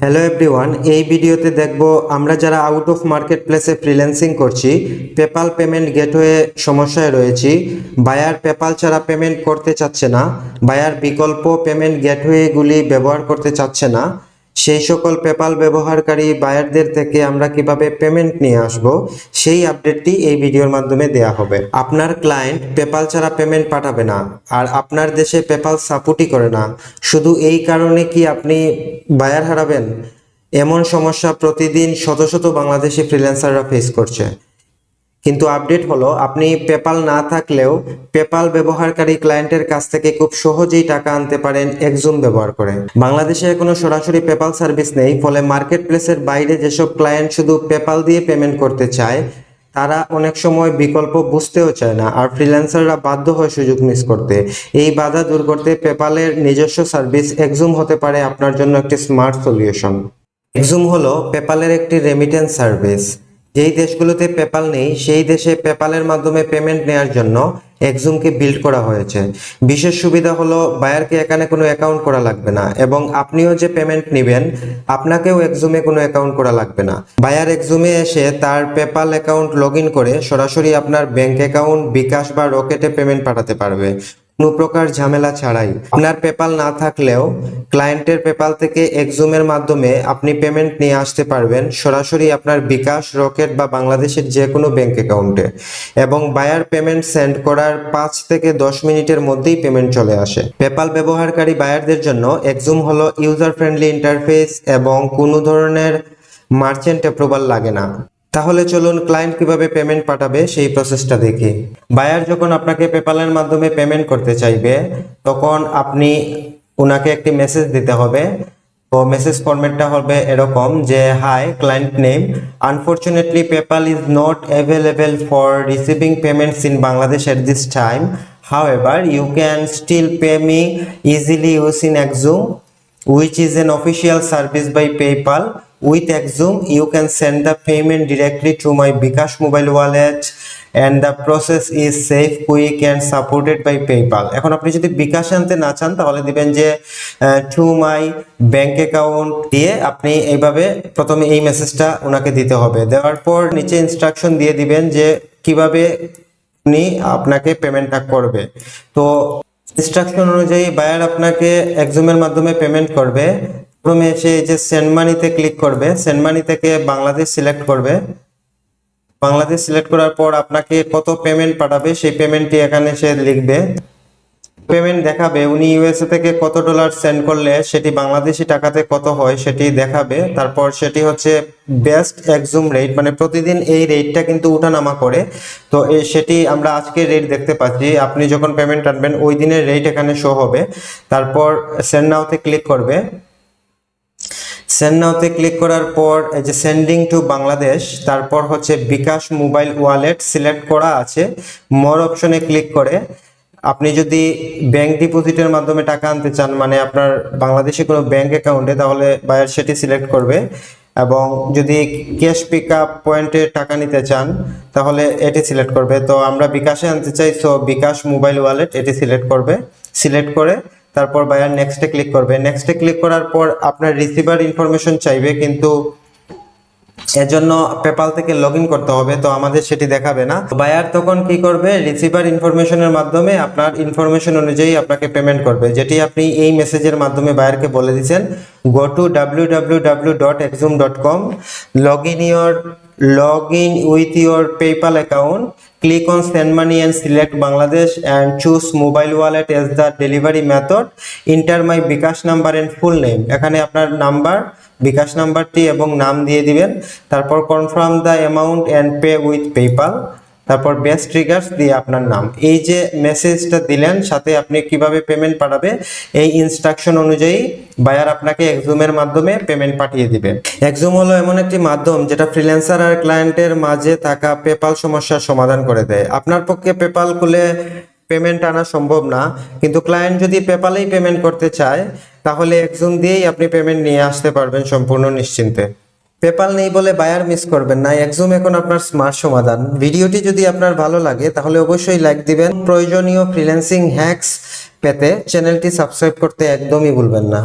Hello everyone এই ভিডিওতে দেখব আমরা যারা আউট অফ মার্কেট প্লেসে ফ্রিল্যান্সিং করছি পেপাল পেমেন্ট গেটওয়ে সমস্যায় রয়েছি। বায়ার পেপাল ছাড়া পেমেন্ট করতে চাচ্ছে না বায়ার বিকল্প পেমেন্ট গেটওয়েগুলি ব্যবহার করতে চাচ্ছে না। সেই সকল পেপাল ব্যবহারকারী বায়ারদের থেকে আমরা কীভাবে পেমেন্ট নিয়ে আসব, সেই আপডেটটি এই ভিডিওর মাধ্যমে দেয়া হবে। আপনার ক্লায়েন্ট পেপাল ছাড়া পেমেন্ট পাঠাবে না, আর আপনার দেশে পেপাল সাপোর্টই করে না। শুধু এই কারণে কি আপনি বায়ার হারাবেন? এমন সমস্যা প্রতিদিন শত শত বাংলাদেশি ফ্রিল্যান্সাররা ফেস করছে। কিন্তু আপডেট হলো, আপনি পেপাল না থাকলেও পেপাল ব্যবহারকারী ক্লায়েন্টের কাছ থেকে খুব সহজেই টাকা আনতে পারেন একজুম ব্যবহার করে। বাংলাদেশে কোনো সরাসরি পেপাল সার্ভিস নেই, ফলে মার্কেট প্লেসের বাইরে যেসব ক্লায়েন্ট শুধু পেপাল দিয়ে পেমেন্ট করতে চায়, তারা অনেক সময় বিকল্প বুঝতেও চায় না, আর ফ্রিল্যান্সাররা বাধ্য হয় সুযোগ মিস করতে। এই বাধা দূর করতে পেপালের নিজস্ব সার্ভিস একজুম হতে পারে আপনার জন্য একটি স্মার্ট সলিউশন। এক্সুম হলো পেপালের একটি রেমিটেন্স সার্ভিস যেই দেশগুলোতে পেপাল নেই, সেই দেশে পেপালের মাধ্যমে পেমেন্ট নেওয়ার জন্য এক্সুমকে বিল্ড করা হয়েছে। বিশেষ সুবিধা হলো বায়ারকে এখানে কোনো অ্যাকাউন্ট করা লাগবে না এবং আপনিও যে পেমেন্ট নেবেন, আপনাকেও এক্সুমে কোনো অ্যাকাউন্ট করা লাগবে না। বায়ার এক্সুমে এসে তার পেপাল অ্যাকাউন্ট লগ করে সরাসরি আপনার ব্যাংক অ্যাকাউন্ট বিকাশ বা রকেটে পেমেন্ট পাঠাতে পারবে। কোনো প্রকার ঝামেলা ছাড়াই। আপনার পেপাল না থাকলেও ক্লায়েন্টের পেপাল থেকে এক্সুমের মাধ্যমে আপনি পেমেন্ট নিয়ে আসতে পারবেন সরাসরি আপনার বিকাশ, রকেট বা বাংলাদেশের যে কোনো ব্যাংক অ্যাকাউন্টে। এবং বায়ার পেমেন্ট সেন্ড করার পাঁচ থেকে দশ মিনিটের মধ্যেই পেমেন্ট চলে আসে। পেপাল ব্যবহারকারী বায়ারদের জন্য এক্সুম হলো ইউজার ফ্রেন্ডলি ইন্টারফেস এবং কোনো ধরনের মার্চেন্ট অ্যাপ্রুভাল লাগে না। তাহলে চলুন ক্লায়েন্ট কীভাবে পেমেন্ট পাঠাবে সেই প্রসেসটা দেখি। বায়ার যখন আপনাকে পেপালের মাধ্যমে পেমেন্ট করতে চাইবে তখন আপনি ওনাকে একটি মেসেজ দিতে হবে। তো মেসেজ ফরম্যাটটা হবে এরকম যে hi client name unfortunately PayPal is not available for receiving payments in Bangladesh at this time However, you can still pay me easily using Exum which is an official service by PayPal. With Exum, you can send the payment directly to my Bikash mobile wallet and the process is safe, quick and supported by PayPal. এখন আপনি যদি বিকাশ আনতে না চান তাহলে দিবেন যে to my bank account দিয়ে আপনি এইভাবে প্রথমে এই মেসেজটা ওনাকে দিতে হবে। দেওয়ার পর নিচে ইনস্ট্রাকশন দিয়ে দিবেন যে কীভাবে উনি আপনাকে পেমেন্টটা করবে। তো ইনস্ট্রাকশন অনুযায়ী বায়ার আপনাকে একজুমের মাধ্যমে পেমেন্ট করবে। প্রথমে এসে এই যে সেন্ড মানিতে ক্লিক করবে সেন্ড মানি থেকে বাংলাদেশ সিলেক্ট করবে। বাংলাদেশ সিলেক্ট করার পর আপনাকে কত পেমেন্ট পাঠাবে, সেই পেমেন্টটি এখানে সে লিখবে। পেমেন্ট দেখাবে, উনি ইউএসএ থেকে কত ডলার সেন্ড করলে, সেটি বাংলাদেশি টাকাতে কত হয় সেটি দেখাবে। তারপর সেটি হচ্ছে বেস্ট একজুম রেট মানে প্রতিদিন এই রেটটা কিন্তু উঠানামা করে। তো সেটি আমরা আজকে রেট দেখতে পাচ্ছি। আপনি যখন পেমেন্ট আনবেন, ওই দিনের রেট এখানে শো হবে। তারপর সেন্ড নাওতে ক্লিক করবে। সেন্ড নাওতে ক্লিক করার পর এই যে সেন্ডিং টু বাংলাদেশ তারপর হচ্ছে বিকাশ মোবাইল ওয়ালেট সিলেক্ট করা আছে মোর অপশনে ক্লিক করে। আপনি যদি ব্যাংক ডিপোজিটের মাধ্যমে টাকা আনতে চান মানে আপনার বাংলাদেশে কোনো ব্যাংক অ্যাকাউন্টে তাহলে বায়ার সেটি সিলেক্ট করবে। এবং যদি ক্যাশ পিক আপ পয়েন্টে টাকা নিতে চান, তাহলে এটি সিলেক্ট করবে। তো আমরা বিকাশে আনতে চাই সো বিকাশ মোবাইল ওয়ালেট এটি সিলেক্ট করবে। সিলেক্ট করে তারপর বায়ার নেক্সটে ক্লিক করবে। নেক্সটে ক্লিক করার পর আপনার রিসিভার ইনফরমেশন চাইবে, কিন্তু এজন্য পেপাল থেকে লগ করতে হবে, তো আমাদের সেটি দেখাবে না। বায়ার তখন কি করবে? রিসিভার ইনফরমেশনের মাধ্যমে আপনার ইনফরমেশন অনুযায়ী আপনাকে পেমেন্ট করবে। যেটি আপনি এই মেসেজের মাধ্যমে বায়ারকে বলে দিচ্ছেন go to W W W dot Xoom dot com log in your log in with your PayPal account, click on send money and select Bangladesh and choose mobile wallet as the delivery method enter my bKash number and full name এখানে আপনার number বিকাশ নাম্বারটি এবং নাম দিয়ে দিবেন তারপর confirm the amount and pay with PayPal তারপর বেস্ট ট্রিগার্স দিয়ে আপনার নাম। এই যে মেসেজটা দিলেন, সাথে আপনি কীভাবে পেমেন্ট পাঠাবে, এই ইনস্ট্রাকশন অনুযায়ী বায়ার আপনাকে এক্সুমের মাধ্যমে পেমেন্ট পাঠিয়ে দিবে। এক্সুম হলো এমন একটি মাধ্যম যেটা ফ্রিল্যান্সার আর ক্লায়েন্টের মাঝে থাকা পেপাল সমস্যার সমাধান করে দেয়। আপনার পক্ষে পেপাল খুলে পেমেন্ট আনা সম্ভব না, কিন্তু ক্লায়েন্ট যদি পেপালেই পেমেন্ট করতে চায়, তাহলে এক্সুম দিয়েই আপনি পেমেন্ট নিয়ে আসতে পারবেন সম্পূর্ণ নিশ্চিন্তে। পেপাল নেই বলে বায়ার মিস করবেন না। একজুম এখন আপনার স্মার্ট সমাধান। ভিডিওটি যদি আপনার ভালো লাগে, তাহলে অবশ্যই লাইক দিবেন। প্রয়োজনীয় ফ্রিল্যান্সিং হ্যাক্স পেতে চ্যানেলটি সাবস্ক্রাইব করতে একদমই ভুলবেন না।